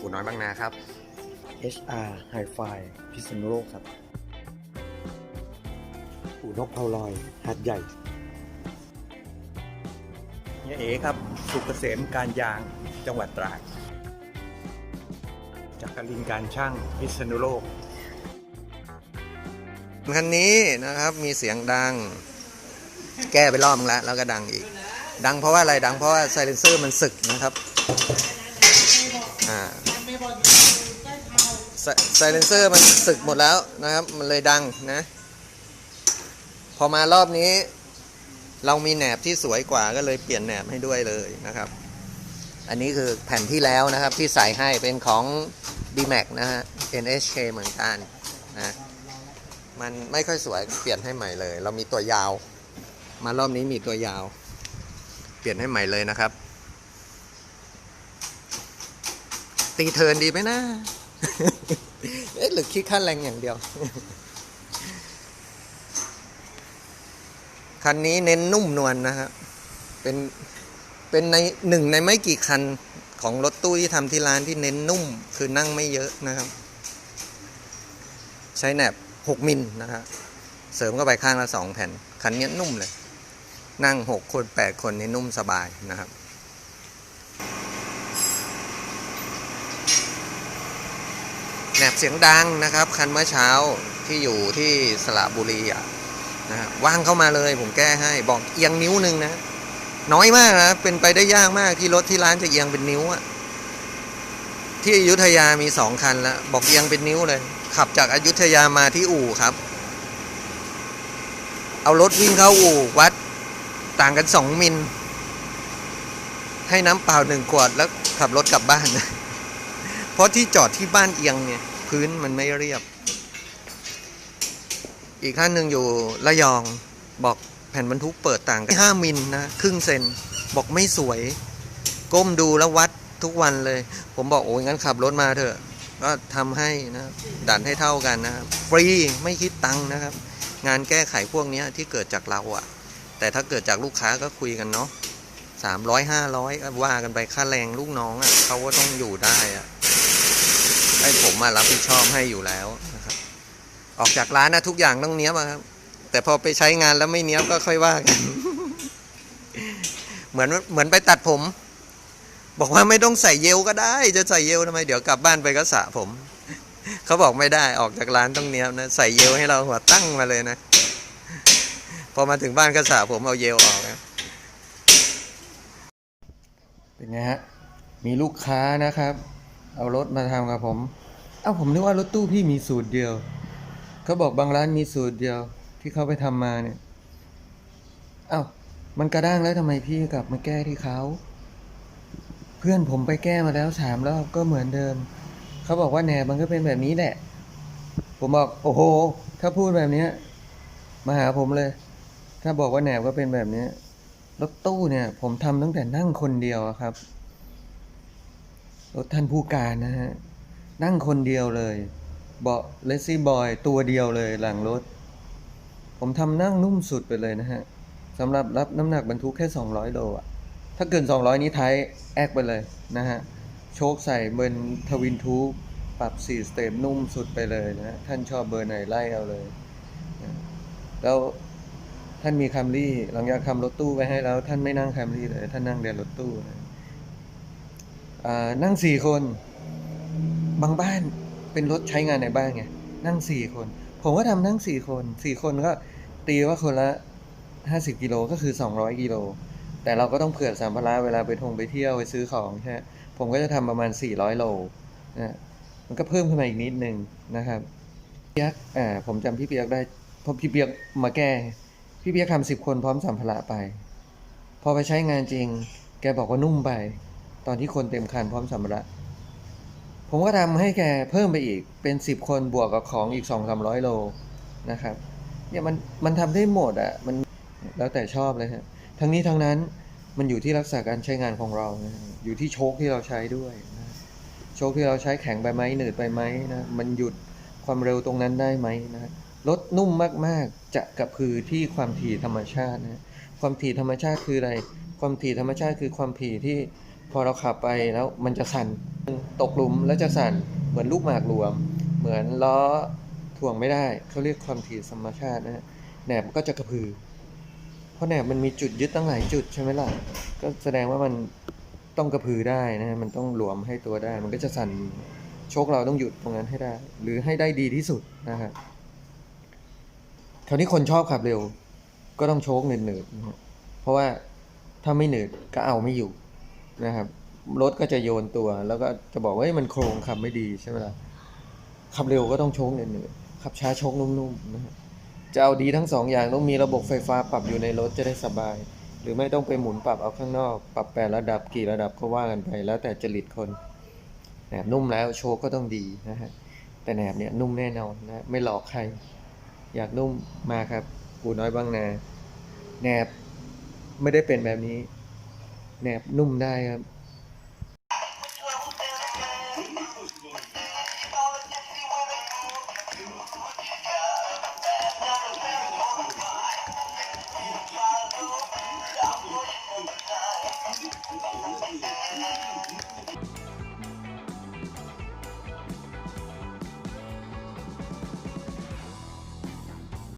อู่น้อยบางนาครับ HR Hi-Fi พิษณุโลกครับ อู่นกเพาลอยหาดใหญ่เฮียเอครับ สุกเกษมการยางจังหวัดตราดจากกรินการช่างพิษณุโลก คันนี้นะครับมีเสียงดัง แก้ไปรอบนึงแล้วแล้วก็ดังอีก ดังเพราะว่าอะไรดังเพราะว่าไซเลนเซอร์มันสึกนะครับ อ่า ไซเลนเซอร์มันสึกหมดแล้วนะครับ มันเลยดังนะ พอมารอบนี้ เรามีแหนบที่สวยกว่าก็เลยเปลี่ยนแหนบให้ด้วยเลยนะครับ อันนี้คือแผ่นที่แล้วนะครับที่ใส่ให้เป็นของ D-Max นะฮะ NHK เหมือนกันนะมันไม่ค่อยสวยเปลี่ยนให้ใหม่เลย เรามีตัวยาว มารอบนี้มีตัวยาว เปลี่ยนให้ใหม่เลยนะครับ ตีเทิร์นดีไหมนะ เอ๊ะหรือคิดค่าแรงอย่างเดียว คันนี้เน้นนุ่มนวลนะฮะเป็น เป็นในหนึ่งในไม่กี่คันของรถตู้ที่ทำที่ร้านที่เน้นนุ่ม คือนั่งไม่เยอะนะครับ ใช้แหนบ 6 มิลนะฮะเสริมเข้าไปข้างละ 2 แผ่น คันนี้นุ่มเลย นั่ง 6 คน 8 คนนี่นุ่มสบายนะครับ แหนบเสียงดังนะครับ คันเมื่อเช้าที่อยู่ที่สระบุรีอะนะฮะว่างเข้ามาเลยผมแก้ให้บอกเอียงนิ้วหนึ่งนะ น้อยมากนะเป็นไปได้ยากมากที่รถที่ร้านจะเอียงเป็นนิ้วอะที่อยุธยามีสองคันแล้วบอกเอียงเป็นนิ้วเลย ขับจากอายุธยามาที่อู่ครับ เอารถวิ่งเข้าอู่วัดต่างกันสองมิลให้น้ำเปล่าหนึ่งขวดแล้วขับรถกลับบ้านนะเพราะที่จอดที่บ้านเอียงเนี่ย พื้นมันไม่เรียบ อีกขั้นหนึ่งอยู่ระยองบอกแผ่นบรรทุกเปิดต่างกันห้ามิลนะครึ่งเซนบอกไม่สวย ก้มดูแล้ววัดทุกวันเลย ผมบอกโอ้ยงั้นขับรถมาเถอะ ก็ทำให้นะดันให้เท่ากันนะครับฟรีไม่คิดตังค์นะครับ งานแก้ไขพวกนี้ที่เกิดจากเราอะแต่ถ้าเกิดจากลูกค้าก็คุยกันเนาะสามร้อยห้าร้อยว่ากันไปค่าแรงลูกน้องอะเขาก็ต้องอยู่ได้อะ ให้ผมมารับผิดชอบให้อยู่แล้วนะครับ ออกจากร้านนะทุกอย่างต้องเนี้ยบครับ แต่พอไปใช้งานแล้วไม่เนี้ยบก็ค่อยว่ากัน เหมือนเหมือนไปตัดผม บอกว่าไม่ต้องใส่เยลก็ได้ จะใส่เยลทำไมเดี๋ยวกลับบ้านไปก็สระผม เขาบอกไม่ได้ออกจากร้านต้องเนี้ยบนะ ใส่เยลให้เราหัวตั้งมาเลยนะ พอมาถึงบ้านก็สระผมเอาเยลออกนะเป็นไงฮะมีลูกค้านะครับ เอารถมาทำกับผม เอ้าผมนึกว่ารถตู้พี่มีสูตรเดียวเขาบอกบางร้านมีสูตรเดียวที่เขาไปทำมาเนี่ย เอ้ามันกระด้างแล้วทำไมพี่กลับมาแก้ที่เขาเพื่อนผมไปแก้มาแล้วสามรอบก็เหมือนเดิม เขาบอกว่าแหนบมันก็เป็นแบบนี้แหละ ผมบอกโอ้โห ถ้าพูดแบบนี้มาหาผมเลย ถ้าบอกว่าแหนบก็เป็นแบบนี้รถตู้เนี่ย ผมทำตั้งแต่นั่งคนเดียวครับ รถท่านผู้การนะฮะ นั่งคนเดียวเลย เบาะเลซี่บอยตัวเดียวเลยหลังรถ ผมทำนั่งนุ่มสุดไปเลยนะฮะสำหรับรับน้ำหนักบรรทุกแค่ 200 โลอะถ้าเกิน 200 นี้ท้ายแอกไปเลยนะฮะ โชคใส่เบนทวินทูบปรับ4สเตปนุ่มสุดไปเลยนะ ท่านชอบเบอร์ไหนไล่เอาเลย แล้วท่านมีคัมรี่หลังจากทำรถตู้ไปให้แล้ว ท่านไม่นั่งคัมรี่เลย ท่านนั่งเดินรถตู้นะ นั่งสี่คน บางบ้านเป็นรถใช้งานในบ้านไง นั่งสี่คน ผมก็ทำนั่งสี่คนสี่คนก็ตีว่าคนละห้าสิบกิโลก็คือสองร้อยกิโล แต่เราก็ต้องเผื่อสัมภาระเวลาไปทงไปเที่ยวไปซื้อของใช่ไหมผมก็จะทำประมาณสี่ร้อยโลนะมันก็เพิ่มขึ้นมาอีกนิดนึงนะครับเปียกอ่าผมจำพี่เปียกได้พราะพี่เปียกมาแก้ พี่เปียกทำสิบคนพร้อมสัมภาระไป พอไปใช้งานจริง แกบอกว่านุ่มไป อนที่คนเต็มคันพร้อมสัมภาระผมก็ทำให้แกเพิ่มไปอีกเป็นสิบคนบวกกับของอีกสองสามร้อยโลนะครับเนี่ยมันมันทำได้หมดอะมันแล้วแต่ชอบเลยฮะทั้งนี้ทั้งนั้นมันอยู่ที่รักษาการใช้งานของเรานะอยู่ที่โชคที่เราใช้ด้วยนะโชคที่เราใช้แข็งไปไหมหนืดไปไหมนะมันหยุดความเร็วตรงนั้นได้ไหมนะรถนุ่มมากๆ จะกระพือที่ความถี่ธรรมชาตินะความถี่ธรรมชาติคืออะไร ความถี่ธรรมชาติคือความถี่ที่ พอเราขับไปแล้วมันจะสั่นตกหลุมแล้วจะสั่นเหมือนลูกหมากหลวม เหมือนล้อถ่วงไม่ได้เขาเรียกความถี่ธรรมชาตินะฮะแหนบก็จะกระพือ เพราะแหนบมันมีจุดยึดตั้งหลายจุดใช่ไหมล่ะก็แสดงว่ามันต้องกระพือได้นะ มันต้องหลวมให้ตัวได้ มันก็จะสั่นโชคเราต้องหยุดตรงนั้นให้ได้ หรือให้ได้ดีที่สุดนะครับคราวนี้คนชอบขับเร็ว ก็ต้องโชคหนืดๆนะฮะเพราะว่าถ้าไม่หนืดก็เอาไม่อยู่ นะครับรถก็จะโยนตัว แล้วก็จะบอกว่ามันโครงขับไม่ดีใช่ไหมล่ะขับเร็วก็ต้องโชคหนืดๆขับช้าชคนุ่มๆนะฮะจะเอาดีทั้งสองอย่างต้องมีระบบไฟฟ้าปรับอยู่ในรถจะได้สบาย หรือไม่ต้องไปหมุนปรับเอาข้างนอก ปรับแปดระดับกี่ระดับก็ว่ากันไป แล้วแต่จริตคนแหนบนุ่มแล้วโชคก็ต้องดีนะฮะแต่แหนบเนี่ยนุ่มแน่นอนนะไม่หลอกใคร อยากนุ่มมาครับกูน้อยบางนาแหนบไม่ได้เป็นแบบนี้ แหนบนุ่มได้ครับ